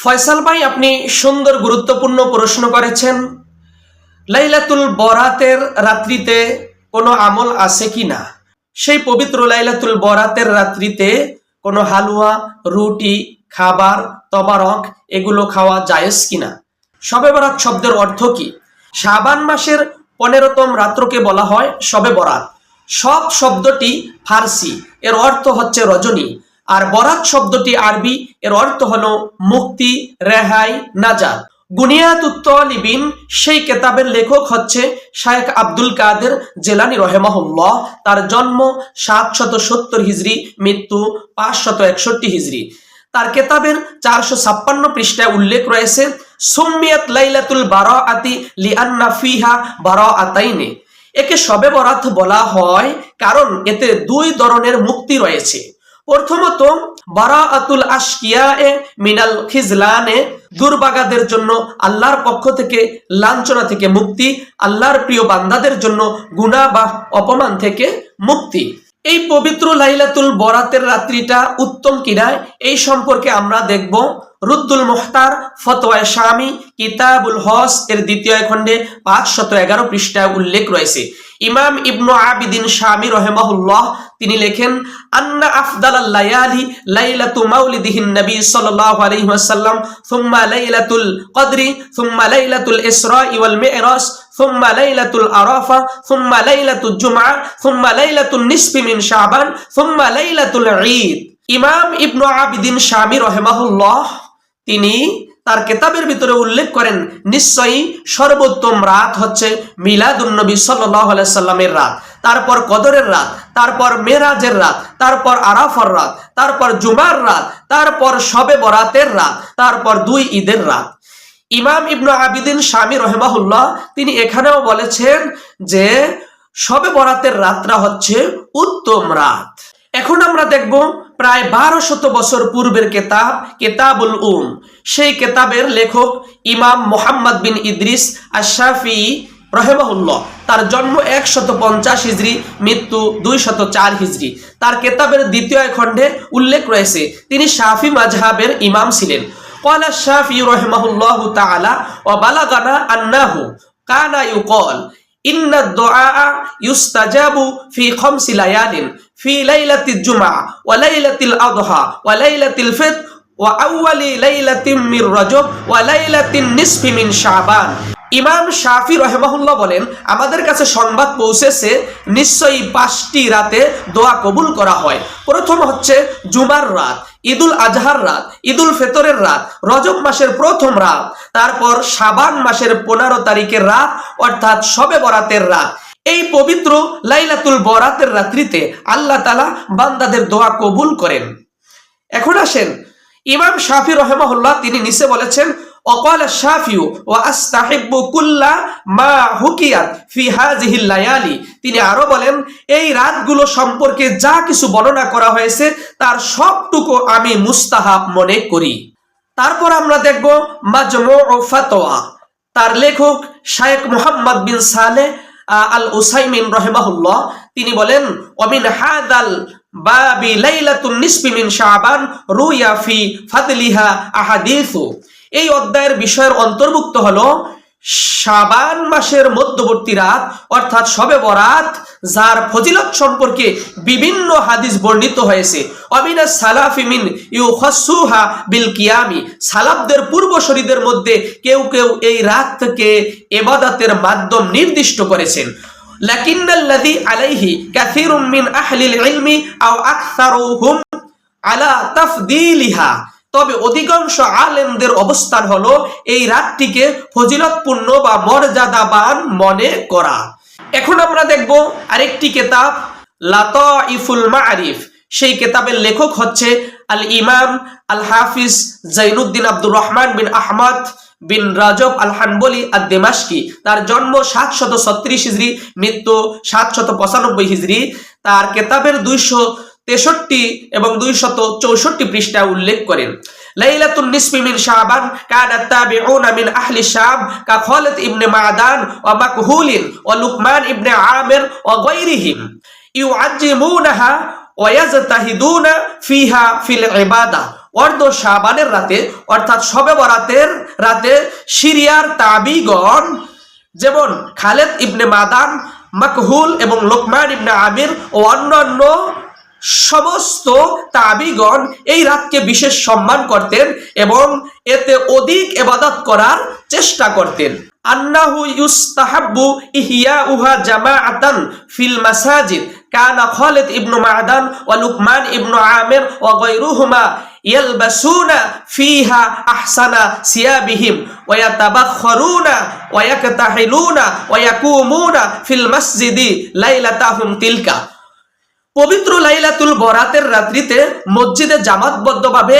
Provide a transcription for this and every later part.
ফয়সাল ভাই, আপনি সুন্দর, গুরুত্বপূর্ণ প্রশ্ন করেছেন। লাইলাতুল বরাতের রাত্রিতে কোনো আমল আছে কি না? সেই পবিত্র লাইলাতুল বরাতের রাত্রিতে কোনো হালুয়া, রুটি, খাবার, তবারক এগুলো খাওয়া জায়েজ কিনা শবে বরাত শব্দের অর্থ কি? শাবান মাসের পনেরোতম রাত্রকে বলা হয় শবে বরাত সব শব্দটি ফার্সি। এর অর্থ হচ্ছে রজনী। আর বরাত শব্দটি আরবি, এর অর্থ হল মুক্তি, রেহাই, নাজাত। গুনিয়াত উত্তলিবিন সেই কেতাবের লেখক হচ্ছে শায়েখ আব্দুল কাদের জেলানি রহেমাহুল্লাহ। তার জন্ম সাতশত সত্তর হিজড়ি মৃত্যু পাঁচশত একষট্টি হিজড়ি তার কেতাবের চারশো ছাপ্পান্ন পৃষ্ঠায় উল্লেখ রয়েছে সুমিয়াত লাইলাতুল বারা আতি লিআন্না ফিহা বারা আতাইনে একে শবে বরাত বলা হয়, কারণ এতে দুই ধরনের মুক্তি রয়েছে। প্রথমত বারা আতুল আশকিয়া এ মিনাল খিজলানে, দুর্বাগাদের জন্য আল্লাহর পক্ষ থেকে লাঞ্ছনা থেকে মুক্তি, আল্লাহর প্রিয় বান্দাদের জন্য গুণা বা অপমান থেকে মুক্তি। এই পবিত্র লাইলাতুল বরাতের রাত্রিটা উত্তম কিনা, এই সম্পর্কে আমরা দেখব। রুদ্দুল মুখতার ফতোয়ায় স্বামী কিতাবুল হস এর দ্বিতীয় খণ্ডে পাঁচ শত এগারো পৃষ্ঠায় উল্লেখ রয়েছে ইমাম ইবনু আবিদিন স্বামী রহেমাহুল্লাহ তিনি লেখেন আন্না আফদাল লায়ালি লাইলাতু মাউলিদিহিন নবী সাল্লাল্লাহু আলাইহি ওয়াসাল্লাম থুম্মা লাইলাতুল কদরি থুম্মা লাইলাতুল ইসরা ওয়াল মি'রাজ ثم ليلة العرفة ثم ليلة الجمعة ثم ليلة النصف من شعبان ثم ليلة العيد ইমাম ইবনু আবিদিন শামী রহেমাহুল্লাহ তিনি তার কেতাবের ভিতরে উল্লেখ করেন, নিশ্চয়ই সর্বোত্তম রাত হচ্ছে মিলাদুন্নবী সাল্লামের রাত। তারপর কদরের রাত, তারপর মেরাজের রাত, তারপর আরাফর রাত, তারপর জুমার রাত, তারপর সবে বরাতের রাত, তারপর দুই ঈদের রাত। ইমাম ইবনু আবিদিন স্বামী রহেমাহুল্লাহ তিনি এখানেও বলেছেন যে সবে বরাতের রাতটা হচ্ছে উত্তম রাত। এখন আমরা দেখব প্রায় বারো শত বছর পূর্বের কেতাব, কেতাবুল উম। সেই কেতাবের লেখক ইমাম মোহাম্মদ বিন ইদ্রিস আশাফি রহেমাহুল্লাহ। তার জন্ম একশত পঞ্চাশ হিজড়ি মৃত্যু দুই শত চার হিজড়ি তার কেতাবের দ্বিতীয় খণ্ডে উল্লেখ রয়েছে, তিনি শাফি মাঝহাবের ইমাম ছিলেন। কলা শাফি রহমাহুল্লাহ তালা ও বালাগানা আন্নাহু কানা ইউকল। وبلغنا أنه كان يقال إن الدعاء يستجاب في خمس ليال في ليلة الجمعة وليلة الأضحى وليلة الفطر وأول ليلة من رجب وليلة النصف من شعبان ইমাম শাফি রহেমাহুল্লাহ বলেন, আমাদের কাছে সংবাদ পৌঁছেছে, নিশ্চয়ই পাঁচটি রাতে দোয়া কবুল করা হয়। প্রথম হচ্ছে জুমার রাত, ঈদুল আজহার রাত, ঈদুল ফেতরের রাত, রজব মাসের প্রথম রাত, তারপর সাবান মাসের পনেরো তারিখের রাত, অর্থাৎ শবে বরাতের রাত। এই পবিত্র লাইলাতুল বরাতের রাত্রিতে আল্লাহ তালা বান্দাদের দোয়া কবুল করেন। এখন আসেন, ইমাম শাফি রহেমাহুল্লাহ তিনি নিচে বলেছেন শাফিউ ও আস্তাহিব্বু কুল্লা মা হুকিয়াত ফি হাজিহিল লায়ালি তিনি আরও বলেন, এই রাতগুলো সম্পর্কে যা কিছু বর্ণনা করা হয়েছে, তার সবটুকু আমি মুস্তাহাব মনে করি। তারপর আমরা দেখব মাজমু ফাতোয়া। তার লেখক শায়েখ মোহাম্মদ বিন সালে আল উসাইমিন রহেমাহুল্লাহ। তিনি বলেন, অমিন হাদাল বাবি লাইলাতুন নিসফি মিন শাবান রুয়া ফি ফাদলিহা আহাদিসু। এই অধ্যায়ের বিষয়ের অন্তর্ভুক্ত হলো শাবান মাসের মধ্যবর্তী রাত, অর্থাৎ শবে বরাত, যার ফজিলত সম্পর্কে বিভিন্ন হাদিস বর্ণিত হয়েছে। অমিনা সালাফিমিন ইউখাসুহা বিল কিয়ামি। সালাফদের পূর্বশরীদের মধ্যে কেউ কেউ এই রাতকে এবাদাতের মাধ্যম নির্দিষ্ট করেছেন। লাকিন্নাল্লাযী আলাইহি কাসীরুম মিন আহলিল ইলমি আও আকসারুহুম আলা তাফদিলিহা। তবে অধিকাংশ আলেমদের অবস্থান হলো এই রাতটিকে ফজিলতপূর্ণ বা মর্যাদাবান মনে করা। এখন আমরা দেখব আরেকটি কেতাব, লাতাইফুল মারিফ সেই কেতাবের লেখক হচ্ছে আল ইমাম আল হাফিজ জাইনুদ্দিন আব্দুর রহমান বিন আহমদ বিন রাজব আল হানবলি আর দেমাস্কি তার জন্ম সাতশত ছত্রিশ হিজড়ি, মৃত্যু সাতশত পঁচানব্বই হিজড়ি। তার কেতাবের দুইশো তেষট্টি এবং দুইশত চৌষট্টি পৃষ্ঠা উল্লেখ করেন। লাইলাতুন শাবান কানাত মিন আহলি শাম কা খালিদ ইবনে মাদান ওয়া মাকহুলিন ওয়া লুকমান ইবনে আমির ওয়া গায়রিহিম। ইউআজ্জিমুনাহা ওয়া ইয়াজতাহিদুনা ফিহা ফিল অর্ধ শাবানের রাতে, অর্থাৎ শবে বরাতের রাতে সিরিয়ার তাবিগণ যেমন খালেদ ইবনে মাদান, মাকহুল এবং লোকমান ইবনে আমির ও অন্যান্য সমস্ত তাবিগণ এই রাতকে বিশেষ সম্মান করতেন এবং এতে অধিক এবাদত করার চেষ্টা করতেন। আন্নাহু ইউস্তাহাব্বু ইহিয়া উহা জামাআতান ফিল মাসাজিদ। কানা খালিদ ইবনু মাদান ওয়া লুকমান ইবনু আমির ওয়া গায়রুহুমা সিয়াবিহিম ওয়া ইয়াতাবাখখারুনা ওয়া ইয়াকতাহিলুনা ওয়া ইয়াকুমুনা ফিল মাসজিদি লাইলাতাহুম তিলকা। পবিত্র লাইলাতুল বরাতের রাত্রিতে মসজিদে জামাতবদ্ধভাবে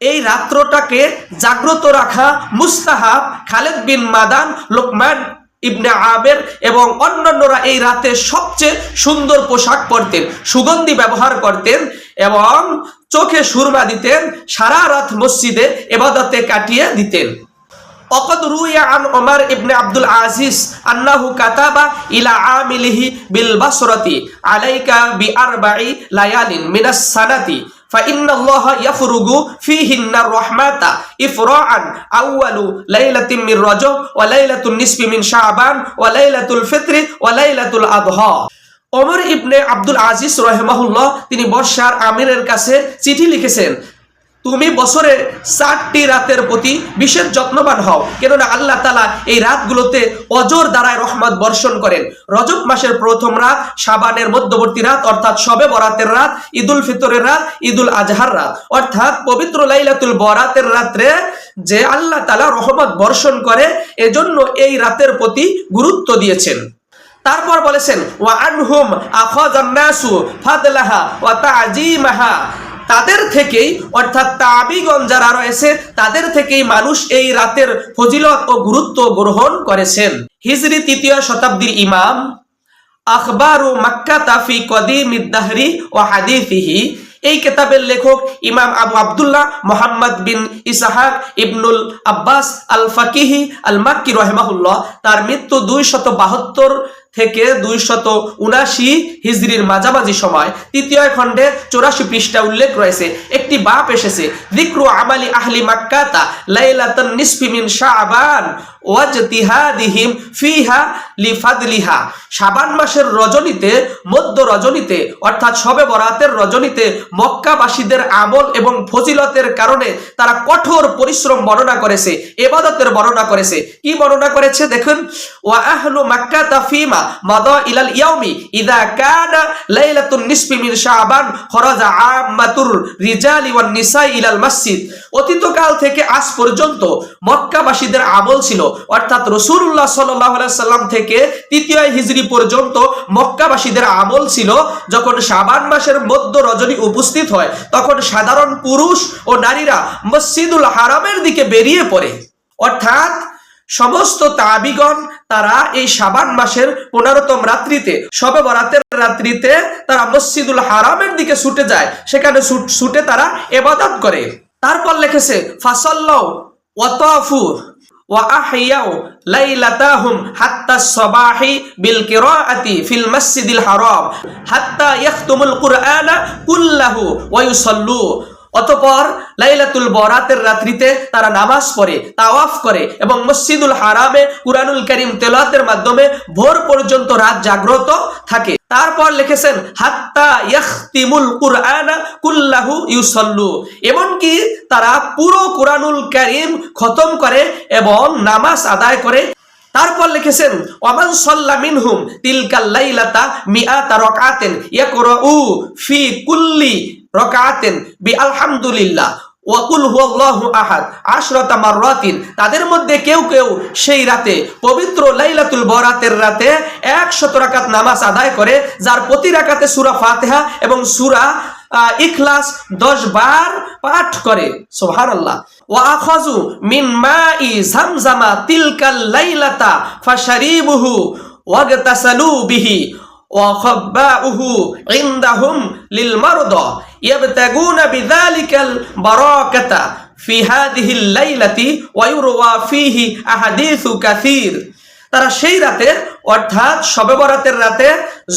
এই রাত্রটাকে জাগ্রত রাখা মুস্তাহাব, খালেদ বিন মাদান, লোকমান ইবনে আবের এবং অন্যান্যরা এই রাতে সবচেয়ে সুন্দর পোশাক পরতেন, সুগন্ধি ব্যবহার করতেন এবং চোখে সুরমা দিতেন, সারা রাত মসজিদে এবাদতে কাটিয়ে দিতেন। وقد روي عن عمر ابن عبد العزيز أنه كتب إلى عامله بالبصرة عليك بأربع ليال من السنة فإن الله يفرغ فيهن الرحمة إفراعا أول ليلة من رجب وليلة النصف من شعبان وليلة الفطر وليلة الأضحى ওমর ইবনে আব্দুল আজিজ রহেমাহুল্লাহ তিনি বর্ষার আমিরের কাছে চিঠি লিখেছেন তুমি বছরে চারটি রাতের প্রতি বিশেষ যত্নবান হও। কেননা আল্লাহ তালা এই রাতগুলোতে অজর দ্বারায় রহমত বর্ষণ করেন। রজব মাসের প্রথম রাত সাবানের মধ্যবর্তী রাত, অর্থাৎ সবে বরাতের রাত, ঈদুল ফিতরের রাত, ঈদুল আজহার রাত। অর্থাৎ পবিত্র লাইলাতুল বরাতের রাত্রে যে আল্লাহ তালা রহমত বর্ষণ করে, এজন্য এই রাতের প্রতি গুরুত্ব দিয়েছেন। তারপর বলেছেন, ওয়া আনহুম আখাযান নাসু ফাদলাহা ওয়া তাজিমাহা তাদের থেকেই, অর্থাৎ তাবিগণ যারা রয়েছে, তাদের থেকেই মানুষ এই রাতের ফজিলত ও গুরুত্ব গ্রহণ করেছেন। হিজরি তৃতীয় শতাব্দীর ইমাম, আখবারু মাক্কা তাফি কদিম ইদ্দাহরি ও হাদিফিহি এই কেতাবের লেখক ইমাম আবু আব্দুল্লাহ মোহাম্মদ বিন ইসাহাক ইবনুল আব্বাস আল ফাকিহি আল মাক্কি রহমাহুল্লাহ। তার মৃত্যু দুই শত বাহাত্তর থেকে দুই শত উনাশি হিজরির মাঝামাঝি সময় তৃতীয় খণ্ডে চৌরাশি পৃষ্ঠা উল্লেখ রয়েছে। একটি বাপ এসেছে দিক্রু আমালি আহলি মাক্কাতা লাইলাতান নিসফি মিন শাবান ওয়াজতিহাদিহিম ফিহা লিফাদলিহা। শাবান মাসের রজনীতে, মধ্য রজনীতে, অর্থাৎ সবে বরাতের রজনীতে মক্কাবাসীদের আমল এবং ফজিলতের কারণে তারা কঠোর পরিশ্রম বর্ণনা করেছে, এবাদতের বর্ণনা করেছে। কি বর্ণনা করেছে দেখুন? ওয়া আহলু মাক্কা তাফিমা অতীতকাল থেকে আজ পর্যন্ত মক্কাবাসীদের আমল ছিল। অর্থাৎ রসুল্লাহ সাল্লাম থেকে তৃতীয় পর্যন্ত মক্কাবাসীদের আমল ছিল। যখন শাবান মাসের মধ্য রজনী উপস্থিত হয়, তখন সাধারণ পুরুষ ও নারীরা মসজিদুল হারামের দিকে বেরিয়ে পড়ে। অর্থাৎ সমস্ত তাবিগণ তারা এই শাবান মাসের পনেরোতম রাত্রিতে সবে বরাতের রাত্রিতে তারা মসজিদুল হারামের দিকে ছুটে যায় সেখানে ছুট- ছুটে তারা এবাদত করে তারপর লিখেছে ফাসল্লাও ওয়াতাফু وأحيوا ليلتهم حتى الصباح بالقراءة في المسجد الحرام حتى يختموا القرآن كله ويصلوا অতপর লাইলাতুল বরাতের রাত্রিতে তারা নামাজ পড়ে, তাওয়াফ করে এবং মসজিদুল হারামে কুরআনুল করিম তেলাতের মাধ্যমে ভোর পর্যন্ত রাত জাগ্রত থাকে। তারপর লিখেছেন, হাত্তা ইয়াখতিমুল কুরআনা কুল্লাহু ইউসাল্লু। এমনকি তারা পুরো কুরআনুল করিম খতম করে এবং নামাজ আদায় করে। তারপর লিখেছেন, ওয়ামান সাল্লা মিনহুম তিলকাল লাইলাতা মিআতা রাকাতেন ইয়াকরাউ ফি কুল্লি রাকাতেন বি আলহামদুলিল্লাহ ওয়াকুল হুয়াল্লাহু আহাদ আশরাতা মাররাতিন। তাদের মধ্যে কেউ কেউ সেই রাতে পবিত্র লাইলাতুল বরাতের রাতে 100 রাকাত নামাজ আদায় করে, যার প্রতি রাকাতে সূরা ফাতিহা এবং সূরা ইখলাস দশ বার পাঠ করে। সুবহানাল্লাহ। ওয়া আখাযু মিন মাই জামজামা তিলকাল লাইলাতা ফাশারিবুহু ওয়াগতাসালু বিহি। وخباؤه عندهم للمرضى يبتغون بذلك البركة في هذه الليلة ويروى فيه أحاديث كثير তারা সেই রাতে অর্থাৎ শবে বরাতের রাতে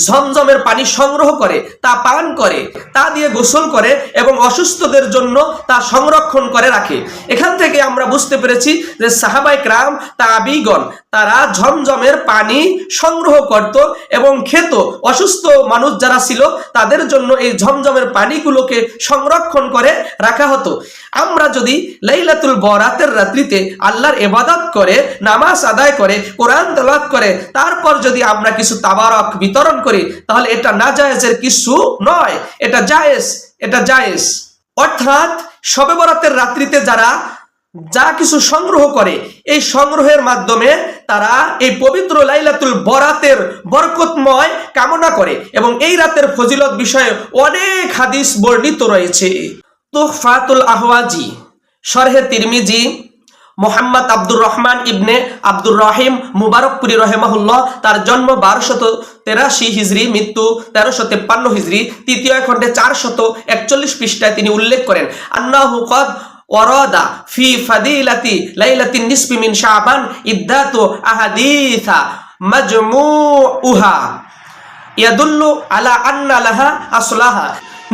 ঝমঝমের পানি সংগ্রহ করে তা পান করে তা দিয়ে গোসল করে এবং অসুস্থদের জন্য তা সংরক্ষণ করে রাখে এখান থেকে আমরা বুঝতে পেরেছি যে সাহাবাই ক্রাম তাবিগণ তারা ঝমঝমের পানি সংগ্রহ করত এবং খেত। অসুস্থ মানুষ যারা ছিল, তাদের জন্য এই ঝমঝমের পানিগুলোকে সংরক্ষণ করে রাখা হতো। আমরা যদি লাইলাতুল বরাতের রাত্রিতে আল্লাহর এবাদত করে, নামাজ আদায় করে, কোরআন তেলাওয়াত করে, তারপর যদি আমরা কিছু তাবারক বিতরণ করি, তাহলে এটা না জায়েজের কিছু নয়, এটা জায়েজ এটা জায়েজ। অর্থাৎ শবে বরাতের রাত্রিতে যারা যা কিছু সংগ্রহ করে, এই সংগ্রহের মাধ্যমে তারা এই পবিত্র লাইলাতুল বরাতের বরকতময় কামনা করে এবং এই রাতের ফজিলত বিষয়ে অনেক হাদিস বর্ণিত রয়েছে। তুহফাতুল আহওয়াজি, শরহে তিরমিজি, মোহাম্মদ আব্দুর রহমান ইবনে আব্দুর রহিম মুবারকপুরি রহেমাহুল্লাহ, তার জন্ম বারোশত তেরাশি হিজড়ি মৃত্যু তেরোশো তেপ্পান্ন হিজড়ি তৃতীয় খণ্ডে চারশত একচল্লিশ পৃষ্ঠায় তিনি উল্লেখ করেন আন্না কদ ওয়ারাদা ফি ফাদিলাতি লাইলাতিন নিসফি মিন শাবান ইদ্দাতু আহাদিথা মাজমুউহা। ইয়াদুল্লু আলা আন্না লাহা আসলাহা।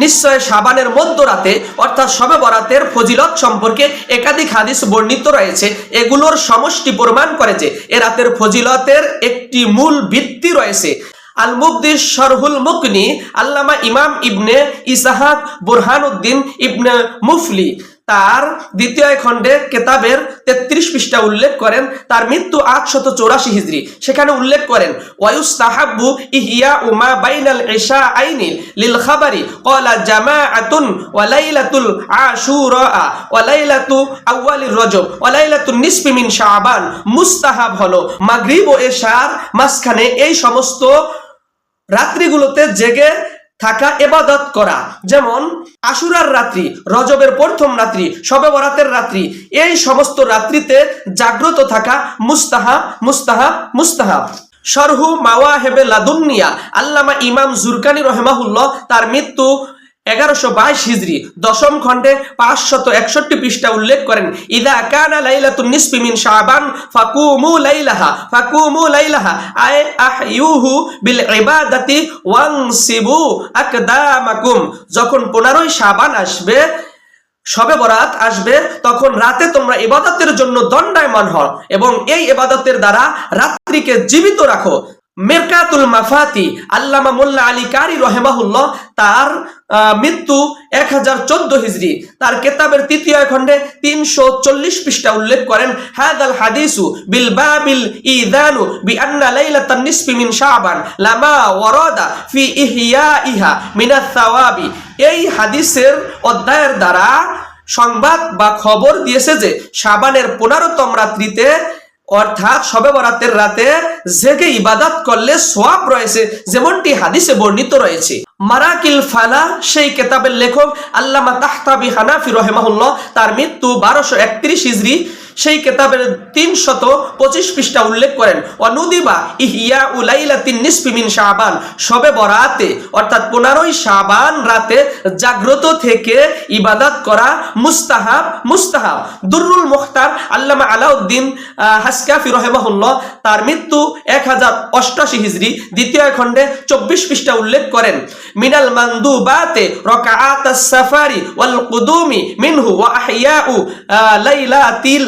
নিশ্চয় সাবানের মধ্যরাতে, অর্থাৎ শবে বরাতের ফজিলত সম্পর্কে একাধিক হাদিস বর্ণিত রয়েছে, এগুলোর সমষ্টি প্রমাণ করে যে এ রাতের ফজিলতের একটি মূল ভিত্তি রয়েছে। আল মুবদিস শরহুল মুকনি, আল্লামা ইমাম ইবনে ইসাহাক, বুরহানুদ্দিন ইবনে মুফলি। তার দ্বিতীয় খণ্ডে কেতাবের তেত্রিশ পৃষ্ঠা উল্লেখ করেন, তার মৃত্যু আটশত চৌরাশি হিজড়ি। সেখানে উল্লেখ করেন ওয়ায়ুস তাহাব্বু ইহিয়া উমা বাইনাল ইশা আইনি লিল খাবারি, ক্বালা জামাআতুন ওয়া লাইলাতুল আশুরা, ওয়া লাইলাতু আউয়ালির রজব, ওয়া লাইলাতুন নিসফি মিন শাবান। মুস্তাহাব হলো মাগরিব ও এশার মাঝখানে এই সমস্ত রাত্রিগুলোতে জেগে থাকা এবাদত করা। যেমন আশুরার রাত্রি, রজবের প্রথম রাত্রি, শবে বরাতের রাত্রি, এই সমস্ত রাত্রিতে জাগ্রত থাকা মুস্তাহা মুস্তাহা মুস্তাহা সরহু মাওয়া হেবে লাদুন্নিয়া, আল্লামা ইমাম জুরকানি রহেমাহুল্লাহ তার মৃত্যু এগারোশো বাইশ হিজড়ি দশম খণ্ডে পাঁচশত একষট্টি পৃষ্ঠা উল্লেখ করেন, ইদা কানা লাইলাতুন নিসফি মিন শাবান, ফাকুমু লাইলাহা ফাকুমু লাইলাহা আয় আহইউহু বিল ইবাদাতি ওয়ানসিবু আকদামাকুম। যখন পনেরোই শাবান আসবে, সবে বরাত আসবে, তখন রাতে তোমরা ইবাদতের জন্য দণ্ডায়মান হও এবং এই ইবাদতের দ্বারা রাত্রিকে জীবিত রাখো। মেরকাতুল মাফাতি, আল্লামা মোল্লা আলী কারি রহেমাহুল্লাহ, তার মৃত্যু এক হাজার চোদ্দ হিজড়ি তার কেতাবের তৃতীয় খণ্ডে তিনশো চল্লিশ পৃষ্ঠা উল্লেখ করেন, হাদাল হাদিসু বিল বাবিল ইদানু বি আন্না লাইলাতান নিসফি মিন শাবান লামা ওয়ারাদা ফি ইহইয়া ইহা মিনাত সাওয়াবি। এই হাদিসের অধ্যায়ের দ্বারা সংবাদ বা খবর দিয়েছে যে, শাবানের পনেরোতম রাত্রিতে অর্থাৎ সবে বরাতের রাতে জেগে ইবাদত করলে সোয়াব রয়েছে, যেমনটি হাদিসে বর্ণিত রয়েছে। মারাকিল ফালা, সেই কেতাবের লেখক আল্লামা তাহতাবি হানাফি রহেমাহুল্লাহ, তার মৃত্যু বারোশো একত্রিশ ইজরি সেই কেতাবের তিনশত পঁচিশ পৃষ্ঠা উল্লেখ করেন অনুদিবা ইহিয়া উলাইলা তিন নিসফিমিন শাবান সবে বরাতে অর্থাৎ পনেরোই শাবান রাতে জাগ্রত থেকে ইবাদত করা মুস্তাহাব মুস্তাহাব। দুরুল মুখতার আল্লামা আলাউদ্দিন হাসকাফি রহেমাহুল্লাহ তার মৃত্যু এক হাজার অষ্টাশি হিজড়ি দ্বিতীয় খণ্ডে চব্বিশ পৃষ্ঠা উল্লেখ করেন মিনাল মান্দুবাতে রকাআত সাফারি ওয়াল কুদুমি মিনহু ওয়া আহিয়াউ আহ, লাইলাতিল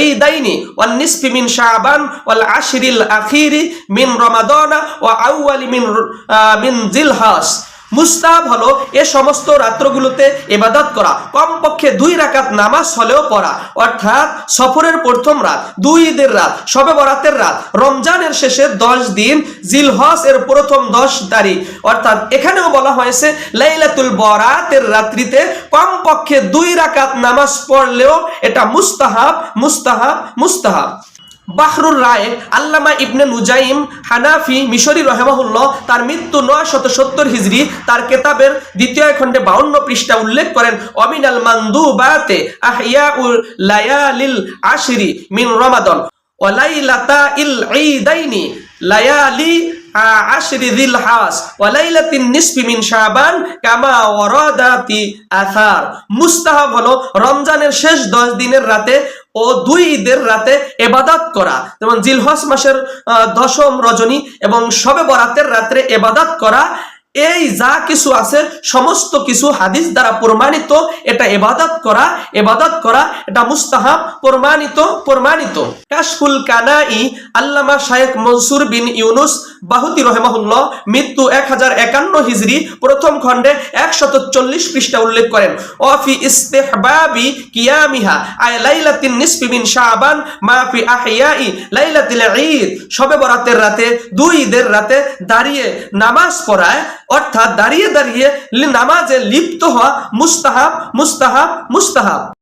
ঈদাইনি ওয়ান নিসফি মিন শাবান ওয়াল আশরিল আখিরি মিন রমাদানা ওয়া আউয়ালি মিন আহ, মিন জিলহাস মুস্তাব হলো এ সমস্ত রাত্রগুলোতে এবাদত করা। কমপক্ষে দুই রাকাত নামাজ হলেও পড়া। অর্থাৎ সফরের প্রথম রাত, দুই ঈদের রাত শবে বরাতের রাত, রমজানের শেষে দশ দিন জিলহস এর প্রথম দশ তারিখ। অর্থাৎ এখানেও বলা হয়েছে, লাইলাতুল বরাতের রাত্রিতে কমপক্ষে দুই রাকাত নামাজ পড়লেও এটা মুস্তাহাব মুস্তাহাব মুস্তাহাব। বাহরুর রায় আল্লামা ইবনে নুজাইম হানাফি মিশরি রহেমাহুল্লাহ তার মৃত্যু নয় শত সত্তর হিজড়ি তার কেতাবের দ্বিতীয় খণ্ডে বাউন্ন পৃষ্ঠা উল্লেখ করেন, অমিনাল মান্দুবাতে আহিয়া উল লায়ালিল আশিরি মিন রমাদন ওয়ালাইলাতা ইল ঈদাইনি লায়ালি হলো রমজানের শেষ 10 দিনের রাতে ও দুই ঈদের রাতে এবাদাত করা। যেমন জিলহস মাসের দশম রজনী এবং শবে বরাতের রাত্রে এবাদাত করা। এই যা কিছু আছে, সমস্ত কিছু হাদিস দ্বারা প্রমাণিত, এটা এবাদত করা এবাদত করা, এটা মুস্তাহাব, প্রমাণিত প্রমাণিত। কাশফুল কানাই, আল্লামা শায়েখ মনসুর বিন ইউনুস বাহুতি রহমাহুল্লাহ মৃত্যু এক হাজার একান্ন হিজরি, প্রথম খণ্ডে একশত চল্লিশ পৃষ্ঠা উল্লেখ করেন। অফি ইস্তেহবাবি কিয়ামিহা, আয় লাইলাতিন নিসফি মিন শাবান মাফি আহিয়াই লাইলাতিল ঈদ। শবে বরাতের রাতে, দুই ঈদের রাতে দাঁড়িয়ে নামাজ পড়ায় অর্থাৎ দাঁড়িয়ে দাঁড়িয়ে নামাজে লিপ্ত হওয়া মুস্তাহাব মুস্তাহাব মুস্তাহাব।